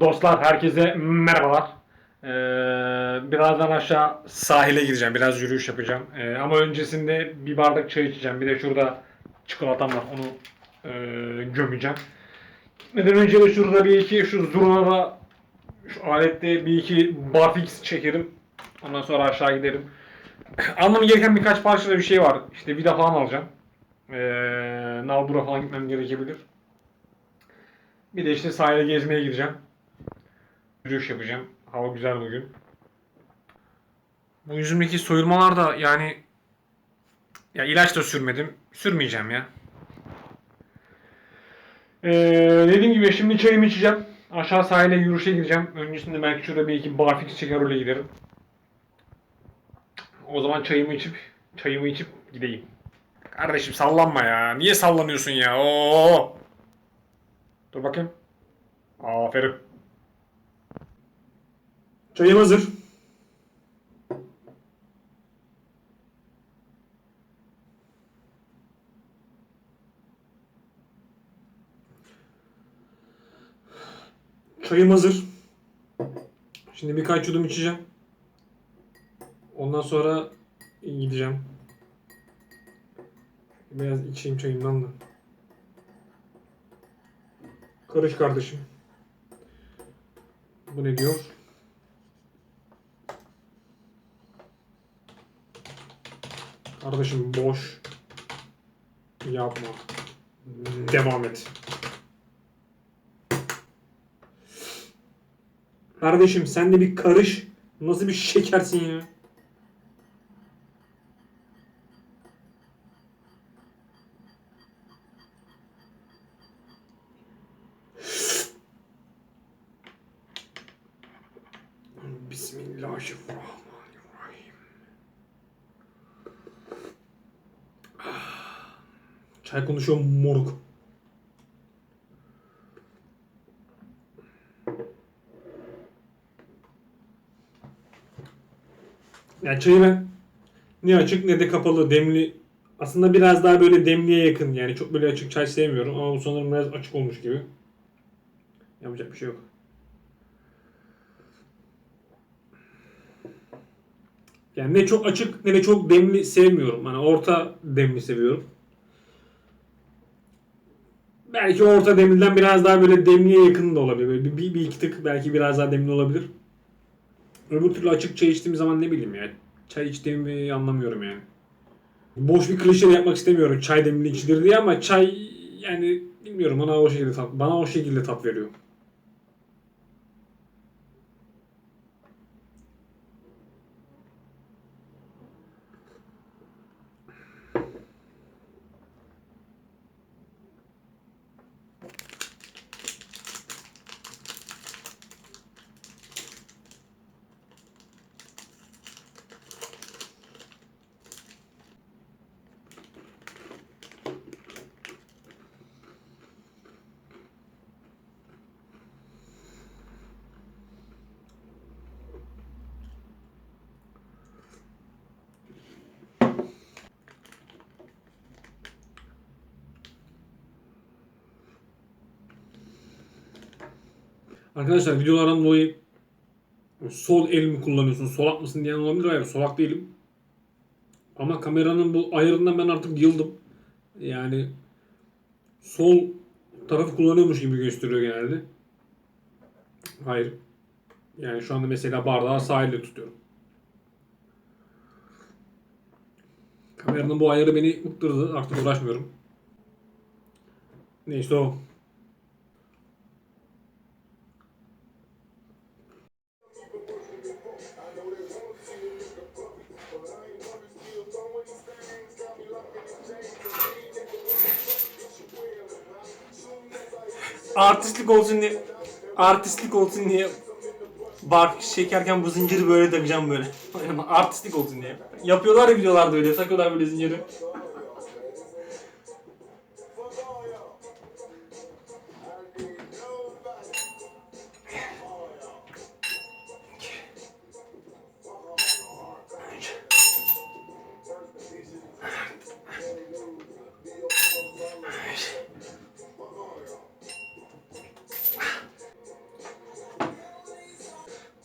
Dostlar herkese merhabalar. Ee, birazdan aşağı sahile gideceğim. Biraz yürüyüş yapacağım. Ee, ama öncesinde bir bardak çay içeceğim. Bir de şurada çikolatam var. Onu e, gömeceğim. Gitmeden önce de şurada bir iki şu zurnada şu alette bir iki barfix çekerim. Ondan sonra aşağı giderim. Almam gereken birkaç parça da bir şey var. İşte vida falan alacağım. Ee, Nalbur'a falan gitmem gerekebilir. Bir de işte sahile gezmeye gideceğim. Yürüyüş yapacağım. Hava güzel bugün. Bu yüzümdeki soyulmalar da yani ya ilaç da sürmedim. Sürmeyeceğim ya. Ee, dediğim gibi şimdi çayımı içeceğim. Aşağı sahile yürüyüşe gideceğim. Öncesinde belki şurada bir iki barfix çeker öyle giderim. O zaman çayımı içip çayımı içip gideyim. Kardeşim sallanma ya. Niye sallanıyorsun ya? Oo. Dur bakayım. Aferin. Çayım hazır. Çayım hazır. Şimdi birkaç yudum içeceğim. Ondan sonra gideceğim. Biraz içeyim çayımdan da. Karış kardeşim. Bu ne diyor? Kardeşim boş yapma. Devam et. Kardeşim sen de bir karış. Nasıl bir şekersin ya? Bismillahirrahmanirrahim. Çay konuşuyor moruk. Yani çayı ben ne açık ne de kapalı demli aslında biraz daha böyle demliye yakın yani çok böyle açık çay sevmiyorum ama bu sanırım biraz açık olmuş gibi. Yapacak bir şey yok. Yani ne çok açık ne de çok demli sevmiyorum. Hani orta demli seviyorum. Belki orta demliden biraz daha böyle demliye yakın da olabilir. Bir, bir, bir iki tık belki biraz daha demli olabilir. Öbür türlü açık çay içtiğim zaman ne bileyim ya. Çay içtiğimi anlamıyorum yani. Boş bir klişe de yapmak istemiyorum çay demli içilir diye ama çay yani bilmiyorum bana o şekilde tat, bana o şekilde tat veriyor. Arkadaşlar videolardan dolayı sol el mi kullanıyorsun, solak mısın diyen olabilir. Hayır, solak değilim. Ama kameranın bu ayarından ben artık yıldım. Yani sol tarafı kullanıyormuş gibi gösteriyor genelde. Hayır. Yani şu anda mesela bardağı sağ elle tutuyorum. Kameranın bu ayarı beni bıktırdı. Artık uğraşmıyorum. Neyse o. artistlik olsun diye artistlik olsun diye bar çekerken bu zinciri böyle takacağım böyle. artistlik olsun diye. Yapıyorlar ya videolarda öyle takıyorlar böyle zinciri.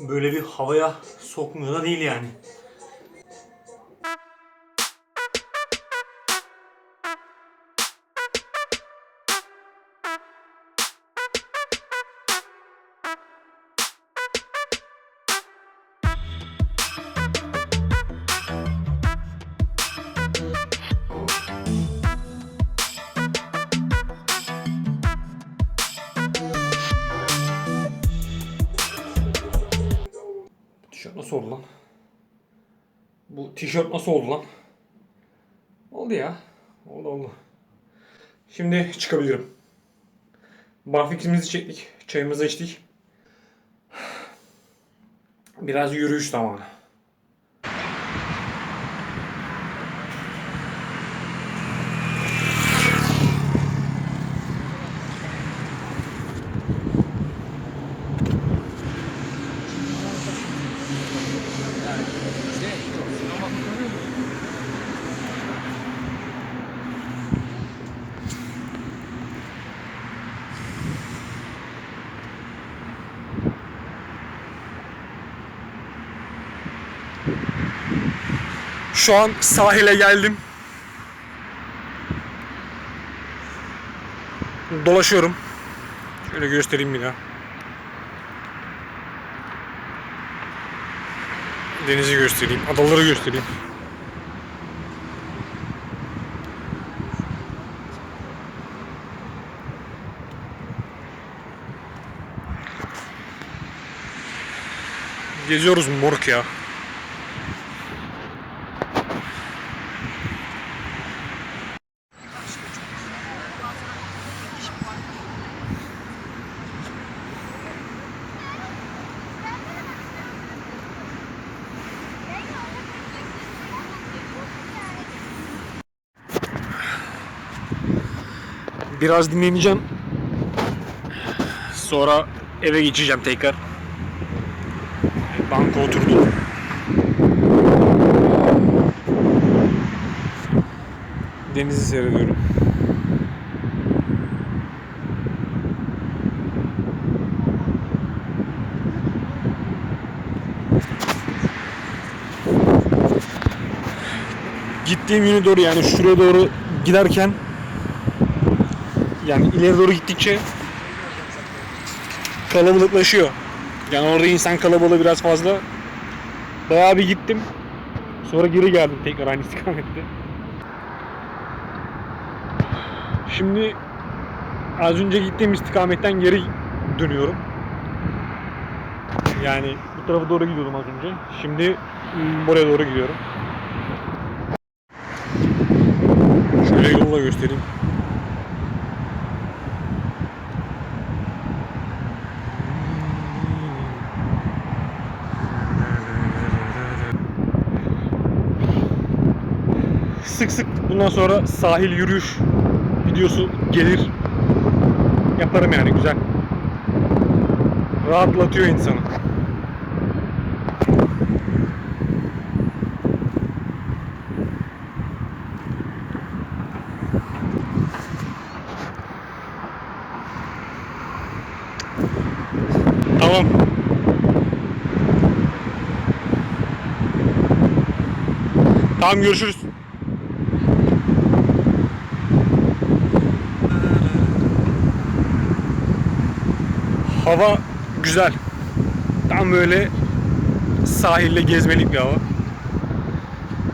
Böyle bir havaya sokmuyor da değil yani. Nasıl oldu lan? Bu tişört nasıl oldu lan? Oldu ya. Oldu oldu. Şimdi çıkabilirim. Barfikimizi çektik. Çayımızı içtik. Biraz yürüyüş zamanı. Şu an sahile geldim. Dolaşıyorum. Şöyle göstereyim bir daha. Denizi göstereyim, adaları göstereyim. Geziyoruz moruk ya. Biraz dinleneceğim. Sonra eve geçeceğim tekrar. Banka oturdum. Denizi seyrediyorum. Gittiğim yöne doğru yani şuraya doğru giderken yani ileri doğru gittikçe kalabalıklaşıyor. Yani orada insan kalabalığı biraz fazla. Bayağı bir gittim. Sonra geri geldim tekrar aynı istikamette. Şimdi az önce gittiğim istikametten geri dönüyorum. Yani bu tarafa doğru gidiyordum az önce. Şimdi mm, buraya doğru gidiyorum. Şöyle yolu da göstereyim. Sık sık bundan sonra sahil yürüyüş videosu gelir. Yaparım yani güzel. Rahatlatıyor insanı. Tamam. Tamam görüşürüz. Hava güzel. Tam böyle sahilde gezmelik bir hava.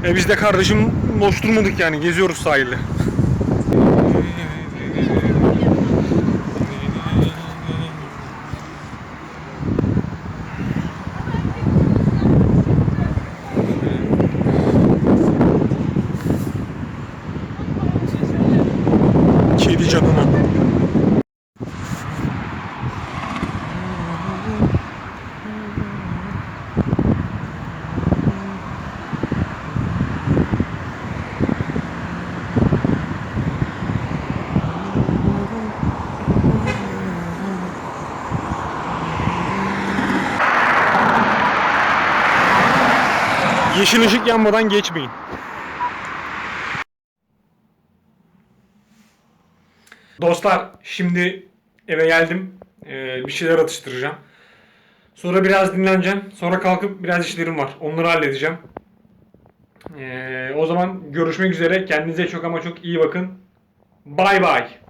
E biz de kardeşim boş durmadık yani geziyoruz sahilde. Yeşil ışık yanmadan geçmeyin. Dostlar şimdi eve geldim. Ee, bir şeyler atıştıracağım. Sonra biraz dinleneceğim. Sonra kalkıp biraz işlerim var. Onları halledeceğim. Ee, o zaman görüşmek üzere. Kendinize çok ama çok iyi bakın. Bay bay.